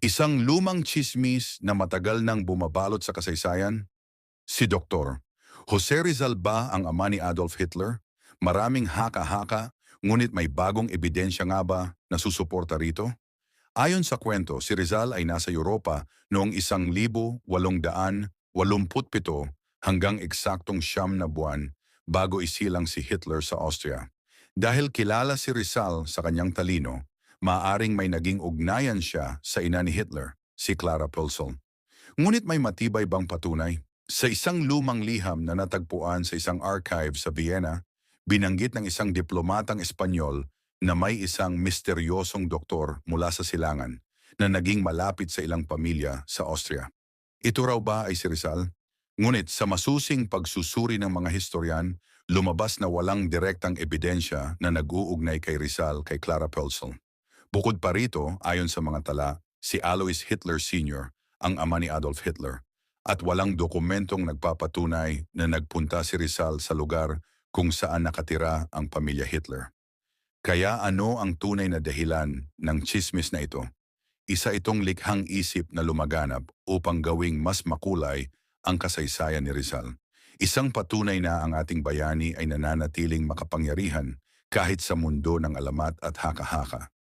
Isang lumang chismis na matagal nang bumabalot sa kasaysayan? Si Dr. Jose Rizal ba ang ama ni Adolf Hitler? Maraming haka-haka, ngunit may bagong ebidensya nga ba na susuporta rito? Ayon sa kwento, si Rizal ay nasa Europa noong 1887 hanggang eksaktong siyam na buwan bago isilang si Hitler sa Austria. Dahil kilala si Rizal sa kanyang talino, maaring may naging ugnayan siya sa ina ni Hitler, si Clara Pölzl. Ngunit may matibay bang patunay? Sa isang lumang liham na natagpuan sa isang archive sa Vienna, binanggit ng isang diplomatang Espanyol na may isang misteryosong doktor mula sa silangan na naging malapit sa ilang pamilya sa Austria. Ito raw ba ay si Rizal? Ngunit sa masusing pagsusuri ng mga historian, lumabas na walang direktang ebidensya na nag-uugnay kay Rizal kay Clara Pölzl. Bukod pa rito, ayon sa mga tala, si Alois Hitler Sr. ang ama ni Adolf Hitler at walang dokumentong nagpapatunay na nagpunta si Rizal sa lugar kung saan nakatira ang pamilya Hitler. Kaya ano ang tunay na dahilan ng chismis na ito? Isa itong likhang isip na lumaganap upang gawing mas makulay ang kasaysayan ni Rizal. Isang patunay na ang ating bayani ay nananatiling makapangyarihan kahit sa mundo ng alamat at haka-haka.